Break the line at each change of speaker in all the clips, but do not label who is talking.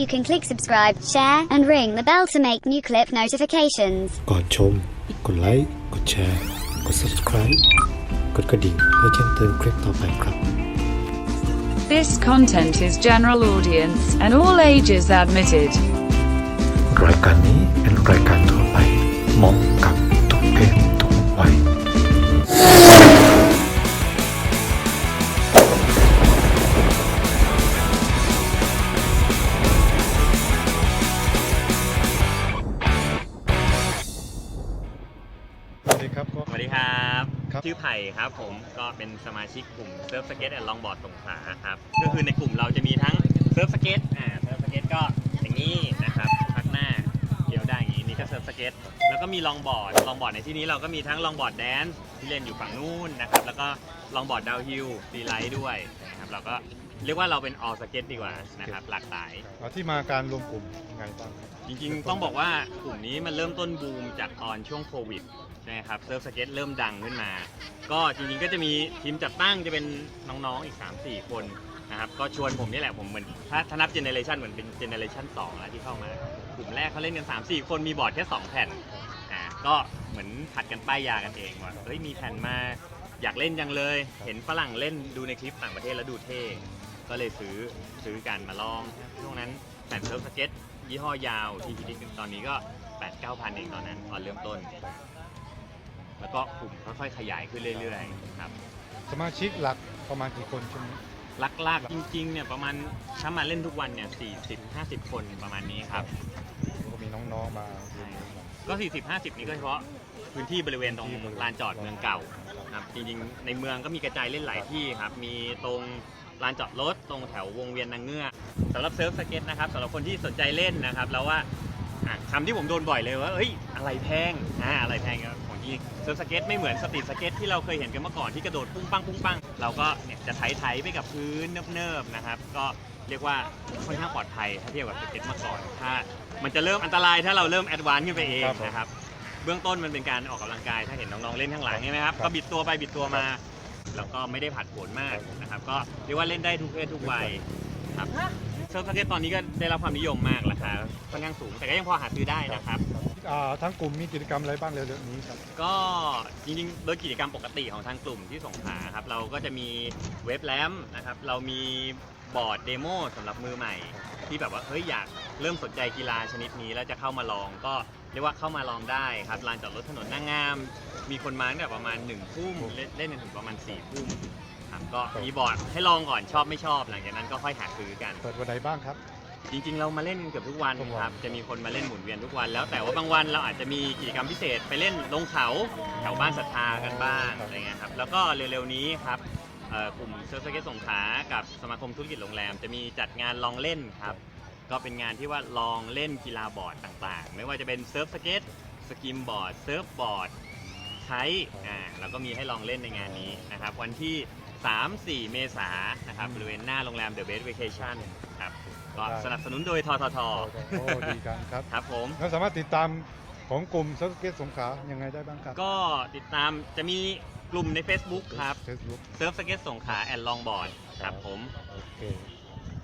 You can click subscribe, share, and ring the bell to make new clip notifications.
ก่อนชม กดไลค์ กดแชร์ กด subscribe กดกระดิ่งเพื่อแจ้งเตือนคลิปต่อไปครับ
This content is general audience and all ages admitted.
รายการนี้เป็นรายการทั่วไปเหมาะ
ชื่อไผ่ครับผมก็เป็นสมาชิกกลุ่มเซิร์ฟสเก็ตแอนด์ลองบอร์ดสงขลาครับก็คือในกลุ่มเราจะมีทั้งเซิร์ฟสเก็ตอ่าเซิร์ฟสเก็ตก็อย่างนี้นะครับพักหน้าเกี่ยวได้อย่างนี้นี่ก็เซิร์ฟสเก็ตแล้วก็มีลองบอร์ดลองบอร์ดในที่นี้เราก็มีทั้งลองบอร์ดแดนซ์ที่เล่นอยู่ฝั่งนู้นนะครับแล้วก็ลองบอร์ดดาวฮิลล์ซีไลท์ด้วยนะครับเราก็ เรียกว่าเราเป็นออสเก็ตดีกว่านะครับหลากหลาย
เอาที่มาการรวมกลุ่มยังไงบ้างครับ
จริงๆ ต้องบอกว่ากลุ่มนี้มันเริ่มต้นบูมจากตอนช่วงโควิดใช่ไหมครับเซิร์ฟสเก็ตเริ่มดังขึ้นมา ก็จริงๆก็จะมีทีมจัดตั้งจะเป็นน้องๆอีก 3-4 คนนะครับก็ชวนผมนี่แหละผมเหมือนถ้าถ้านับเจเนเรชันเหมือนเป็นเจเนเรชัน2แล้วที่เข้ามากลุ่มแรกเขาเล่นกัน 3-4 คนมีบอร์ดแค่ 2 แผ่นอ่าก็เหมือนผัดกันป้ายยากันเองว่าเฮ้ยมีแผ่นมาอยากเล่นจังเลย เห็นฝรั่งเล่นดูในคลิปต่างประเทศแล้วดูเท่ ก็เลยซื้อซื้อกันมาลองช่วงนั้นแผ่นเซิร์ฟสเก็ตยี่ห้อยาวที่ฮิตตอนนี้ก็8 9 0 0 0เองตอนนั้นตอนเริ่มต้น แล้วก็กลุ่มค่อยๆขยายขึ้นเรื่อยๆครับ
สมาชิกหลักประมาณกี่คนช่วงนี้
ลักๆจริงๆเนี่ยประมาณถ้ามาเล่นทุกวันเนี่ย40 50 คนประมาณนี้ครับ
ก็มีน้องๆมาเรียนรู้กัน
ก็ 40 50 นี่ก็เฉพาะพื้นที่บริเวณตรงลานจอดเมืองเก่าครับจริงๆในเมืองก็มีกระจายเล่นหลายที่ครับ มีตรง ลานจอดรถตรงแถววงเวียนนางเงือกสำหรับเซิร์ฟสเก็ตนะครับสำหรับคนที่สนใจเล่นนะครับแล้วว่าอะคำที่ผมโดนบ่อยเลยว่าเอ้ยอะไรแพงอ่าอะไรแพงครับของที่เซิร์ฟสเก็ตไม่เหมือนสตรีทสเก็ตที่เราเคยเห็นกันเมื่อก่อนที่กระโดดปุ้งปังปุ้งปังเราก็เนี่ยจะไถๆไปกับพื้นเนิบๆนะครับ ก็เรียกว่าค่อนข้างปลอดภัยถ้าเทียบกับสเก็ตเมื่อก่อนถ้ามันจะเริ่มอันตรายถ้าเราเริ่มแอดวานซ์ขึ้นไปเองนะครับเบื้องต้นมันเป็นการออกกำลังกายถ้าเห็นน้องๆเล่นข้างหลังใช่ไหมครับก็บิดตัวไปบิดตัวมา แล้วก็ไม่ได้ผัดผลมากนะครับ ก็เรียกว่าเล่นได้ทุกเพศทุกวัยครับ เซิร์ฟสเก็ตตอนนี้ก็ได้รับความนิยมมากราคาค่อนข้างสูง แต่ก็ยังพอหาซื้อได้นะครับ
อ่าทั้งกลุ่มมีกิจกรรมอะไรบ้างเร็วๆนี้ครับ
ก็จริงๆ โดยกิจกรรมปกติของทางกลุ่มที่สงขลาครับ เราก็จะมีเว็บแลมนะครับ เรามีบอร์ดเดโมสำหรับมือใหม่ ที่แบบว่าเฮ้ยอยากเริ่มสนใจกีฬาชนิดนี้แล้วจะเข้ามาลองก็เรียกว่าเข้ามาลองได้ครับลานจอดรถถนนนางงาม มีคนมาตั้งแต่ประมาณ1นึ่ทุ่มเล่นเล่นจนถึงประมาณ4ี่ทุ่ม ครับ ก็มีบอร์ดให้ลองก่อนชอบไม่ชอบหลังจากนั้นก็ค่อยหาซื้อกัน
เปิดวันไหนบ้างครับ
จริงๆ เรามาเล่นเกือบทุกวัน
ทุกวัน
ครับ จะมีคนมาเล่นหมุนเวียนทุกวัน แล้วแต่ว่าบางวันเราอาจจะมีกิจกรรมพิเศษไปเล่นลงเขาแถวบ้านศรัทธากันบ้างอะไรเงี้ยครับ แล้วก็เร็วๆนี้ครับเอ่อกลุ่มเซิร์ฟสเก็ตสงขลากับสมาคมธุรกิจโรงแรม จะมีจัดงานลองเล่นครับ ก็เป็นงานที่ว่าลองเล่นกีฬาบอร์ดต่างๆ ไม่ว่าจะเป็นเซิร์ฟสเก็ต สกิมบอร์ด เซิร์ฟบอร์ด ใช้อ่าเราก็มีให้ลองเล่นในงานนี้นะครับ วันที่ 3-4 เมษายนนะครับบริเวณหน้าโรงแรม The Best Vacation ครับก็สนับสนุนโดยททท
โอ้ดีกันครับ
ครับผม
แล้วสามารถติดตามของกลุ่มเซิร์ฟสเก็ตสงขลายังไงได้บ้างครับ
ก็ติดตามจะมีกลุ่มใน Facebook ครับ
เฟซบุ๊ก
เซิร์ฟสเก็ตสงขลาแอนลองบอร์ดครับผม
โอเค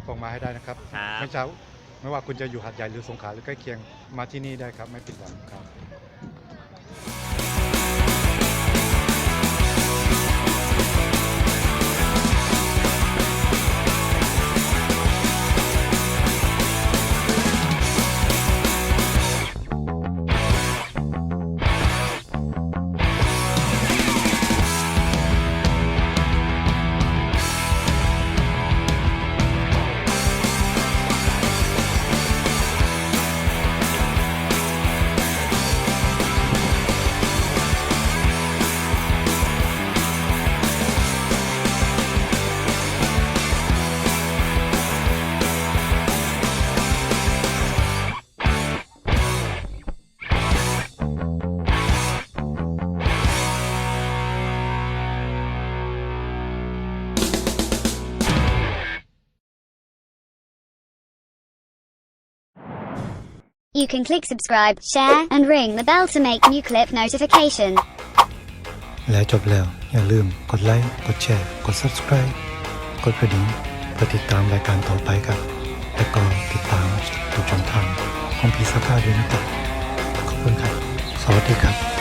ส่งมาให้ได้นะครับ
ครับ
ไม่เช้าไม่ว่าคุณจะอยู่หาดใหญ่หรือสงขลาหรือใกล้เคียงมาที่นี่ได้ครับไม่ผิดหวังครับ
You can click subscribe, share, and ring the bell to make new clip notification.
แล้วจบแล้ว อย่าลืมกดไลค์ กดแชร์ กด subscribe กดกระดิ่งเพื่อติดตามรายการต่อไปครับ และก็ติดตามทุกช่องทางของพีซ่าก้าด้วยนะครับ ขอบคุณครับ สวัสดีครับ